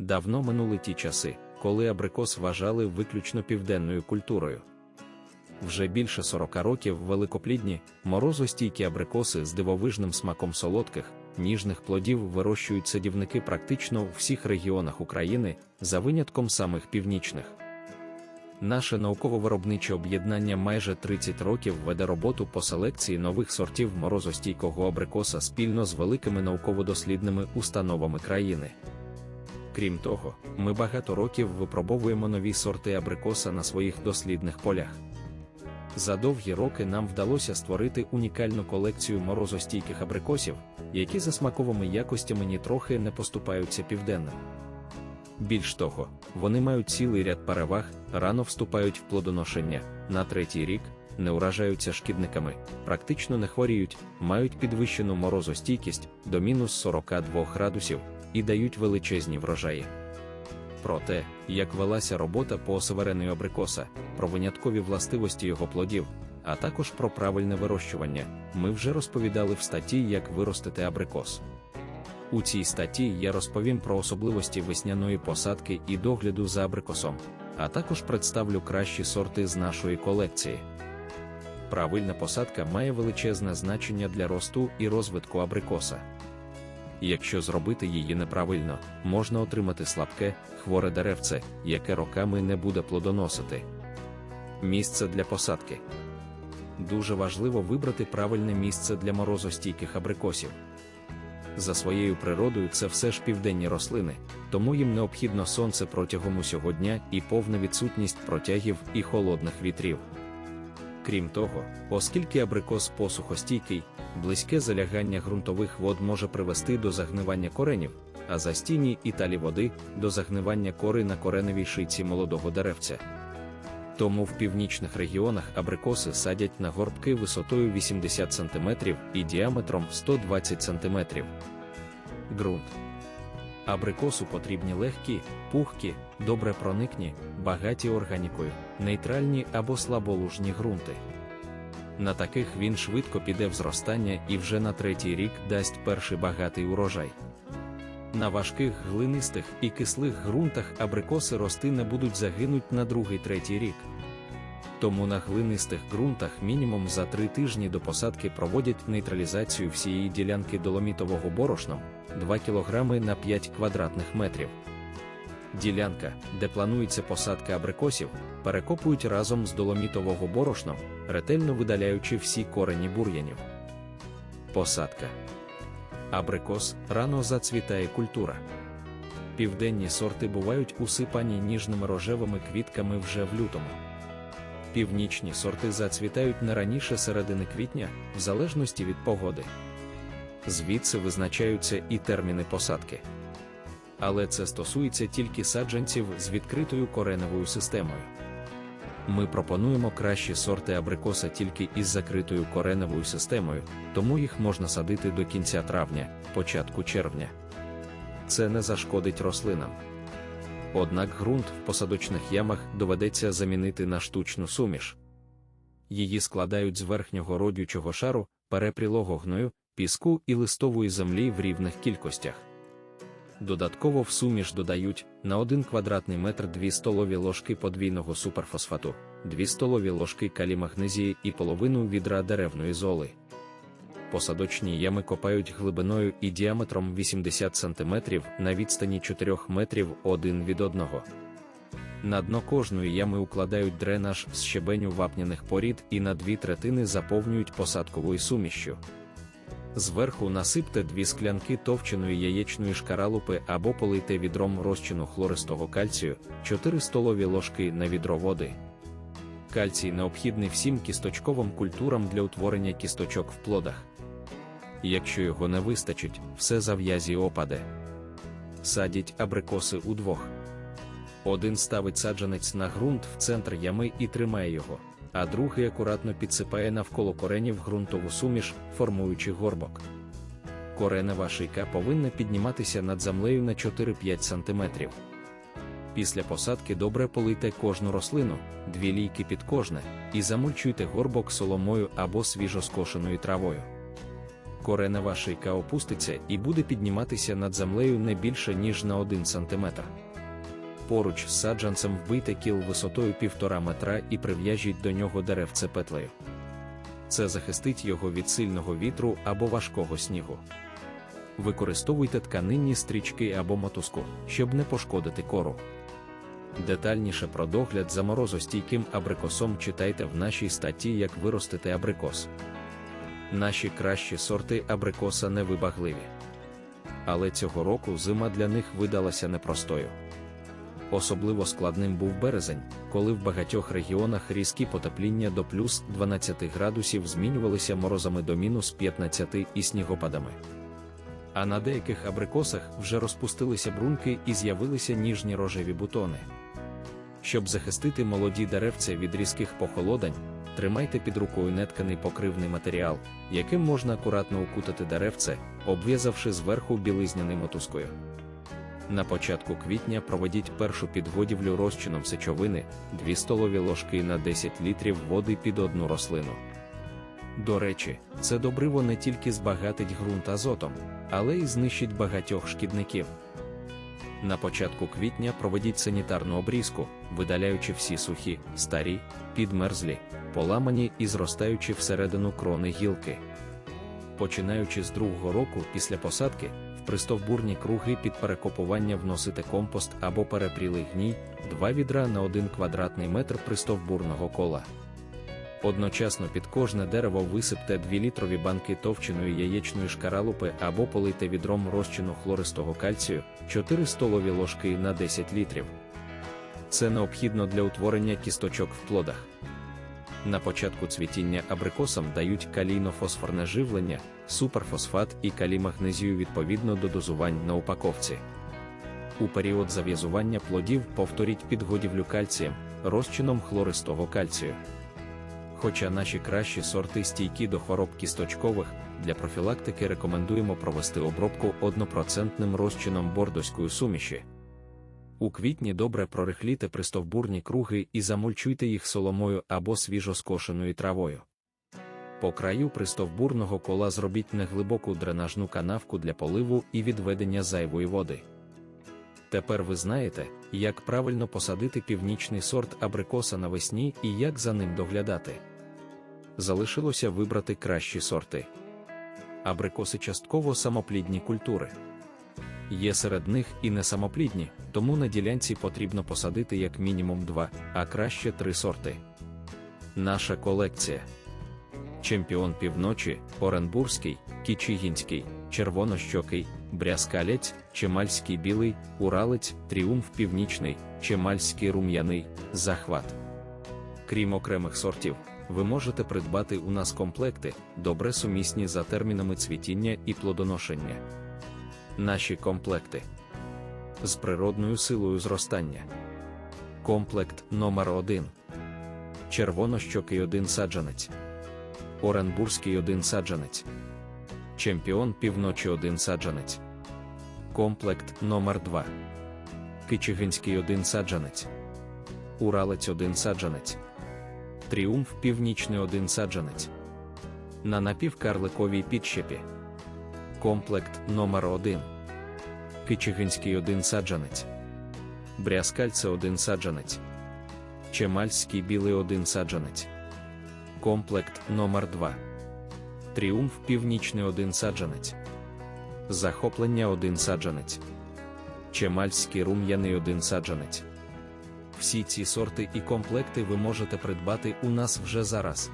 Давно минули ті часи, коли абрикос вважали виключно південною культурою. Вже більше 40 років великоплідні, морозостійкі абрикоси з дивовижним смаком солодких, ніжних плодів вирощують садівники практично у всіх регіонах України, за винятком самих північних. Наше науково-виробниче об'єднання майже 30 років веде роботу по селекції нових сортів морозостійкого абрикоса спільно з великими науково-дослідними установами країни. Крім того, ми багато років випробовуємо нові сорти абрикоса на своїх дослідних полях. За довгі роки нам вдалося створити унікальну колекцію морозостійких абрикосів, які за смаковими якостями нітрохи не поступаються південним. Більш того, вони мають цілий ряд переваг, рано вступають в плодоношення, на третій рік не уражаються шкідниками, практично не хворіють, мають підвищену морозостійкість до мінус 42 градусів і дають величезні врожаї. Про те, як велася робота по осеверенню абрикоса, про виняткові властивості його плодів, а також про правильне вирощування, ми вже розповідали в статті Як виростити абрикос. У цій статті я розповім про особливості весняної посадки і догляду за абрикосом, а також представлю кращі сорти з нашої колекції. Правильна посадка має величезне значення для росту і розвитку абрикоса. Якщо зробити її неправильно, можна отримати слабке, хворе деревце, яке роками не буде плодоносити. Місце для посадки дуже важливо вибрати правильне місце для морозостійких абрикосів. За своєю природою це все ж південні рослини, тому їм необхідно сонце протягом усього дня і повна відсутність протягів і холодних вітрів. Крім того, оскільки абрикос посухостійкий, близьке залягання ґрунтових вод може привести до загнивання коренів, а застійні і талі води до загнивання кори на кореневій шийці молодого деревця. Тому в північних регіонах абрикоси садять на горбки висотою 80 см і діаметром 120 см. Ґрунт. Абрикосу потрібні легкі, пухкі, добре проникні, багаті органікою, нейтральні або слаболужні ґрунти. На таких він швидко піде в зростання і вже на третій рік дасть перший багатий урожай. На важких глинистих і кислих ґрунтах абрикоси рости не будуть загинуть на другий-третій рік. Тому на глинистих ґрунтах мінімум за три тижні до посадки проводять нейтралізацію всієї ділянки доломітового борошном 2 кг на 5 квадратних метрів. Ділянка, де планується посадка абрикосів, перекопують разом з доломітового борошном, ретельно видаляючи всі корені бур'янів. Посадка Абрикос рано зацвітає культура. Південні сорти бувають усипані ніжними рожевими квітками вже в лютому. Північні сорти зацвітають не раніше середини квітня, в залежності від погоди. Звідси визначаються і терміни посадки. Але це стосується тільки саджанців з відкритою кореневою системою. Ми пропонуємо кращі сорти абрикоса тільки із закритою кореневою системою, тому їх можна садити до кінця травня, початку червня. Це не зашкодить рослинам. Однак ґрунт в посадочних ямах доведеться замінити на штучну суміш. Її складають з верхнього родючого шару, перепрілого гною, піску і листової землі в рівних кількостях. Додатково в суміш додають на 1 квадратний метр 2 столові ложки подвійного суперфосфату, 2 столові ложки калімагнезії і половину відра деревної золи. Посадочні ями копають глибиною і діаметром 80 см на відстані 4 метрів один від одного. На дно кожної ями укладають дренаж з щебеню вапняних порід і на дві третини заповнюють посадковою сумішшю. Зверху насипте дві склянки товченої яєчної шкаралупи або полийте відром розчину хлористого кальцію, 4 столові ложки на відро води. Кальцій необхідний всім кісточковим культурам для утворення кісточок в плодах. Якщо його не вистачить, все зав'язі опаде. Садіть абрикоси удвох. Один ставить саджанець на ґрунт в центр ями і тримає його а другий акуратно підсипає навколо коренів ґрунтову суміш, формуючи горбок. Коренева шийка повинна підніматися над землею на 4-5 см. Після посадки добре полийте кожну рослину, дві лійки під кожне, і замульчуйте горбок соломою або свіжоскошеною травою. коренева шийка опуститься і буде підніматися над землею не більше, ніж на 1 см. Поруч з саджанцем вбийте кіл висотою 1,5 метра і прив'яжіть до нього деревце петлею. Це захистить його від сильного вітру або важкого снігу. Використовуйте тканинні стрічки або мотузку, щоб не пошкодити кору. Детальніше про догляд за морозостійким абрикосом читайте в нашій статті Як виростити абрикос. Наші кращі сорти абрикоса невибагливі. Але цього року зима для них видалася непростою. Особливо складним був березень, коли в багатьох регіонах різкі потепління до плюс 12 градусів змінювалися морозами до мінус 15 і снігопадами. А на деяких абрикосах вже розпустилися брунки і з'явилися ніжні рожеві бутони. Щоб захистити молоді деревця від різких похолодань, тримайте під рукою нетканий покривний матеріал, яким можна акуратно укутати деревце, обв'язавши зверху білизняною мотузкою. На початку квітня проведіть першу підгодівлю розчином сечовини 2 столові ложки на 10 літрів води під одну рослину. До речі, це добриво не тільки збагатить ґрунт азотом, але й знищить багатьох шкідників. На початку квітня проведіть санітарну обрізку, видаляючи всі сухі, старі, підмерзлі, поламані і зростаючи всередину крони гілки. Починаючи з другого року після посадки, в пристовбурні круги під перекопування вносите компост або перепрілий гній, 2 відра на 1 квадратний метр пристовбурного кола. Одночасно під кожне дерево висипте 2-літрові банки товченої яєчної шкаралупи або полийте відром розчину хлористого кальцію 4 столові ложки на 10 літрів. Це необхідно для утворення кісточок в плодах. На початку цвітіння абрикосам дають калійно-фосфорне живлення, суперфосфат і калій-магнезію відповідно до дозувань на упаковці. У період зав'язування плодів повторіть підгодівлю кальцієм, розчином хлористого кальцію. Хоча наші кращі сорти стійкі до хвороб кісточкових, для профілактики рекомендуємо провести обробку 1% розчином бордоської суміші. У квітні добре прорихліте пристовбурні круги і замульчуйте їх соломою або свіжоскошеною травою. По краю пристовбурного кола зробіть неглибоку дренажну канавку для поливу і відведення зайвої води. Тепер ви знаєте, як правильно посадити північний сорт абрикоса навесні і як за ним доглядати. Залишилося вибрати кращі сорти. Абрикоси частково самоплідні культури. Є серед них і не самоплідні, тому на ділянці потрібно посадити як мінімум два, а краще три сорти. Наша колекція. Чемпіон півночі, Оренбурзький, Кічигінський, Червонощокий, Брязкалець, Чемальський білий, Уралець, Тріумф Північний, Чемальський рум'яний, Захват. Крім окремих сортів, ви можете придбати у нас комплекти, добре сумісні за термінами цвітіння і плодоношення. Наші комплекти з природною силою зростання. Комплект номер 1 Червонощокий один саджанець. Оренбурзький один саджанець. Чемпіон півночі один саджанець. Комплект номер 2 Кичигинський один саджанець. Уралець один саджанець. Тріумф північний один саджанець. На напівкарликовій підщепі. Комплект номер 1 Кичигинський один саджанець. Брязкальце один саджанець. Чемальський білий один саджанець. Комплект номер 2 Тріумф північний один саджанець. Захоплення один саджанець. Чемальський рум'яний один саджанець. Всі ці сорти і комплекти ви можете придбати у нас вже зараз.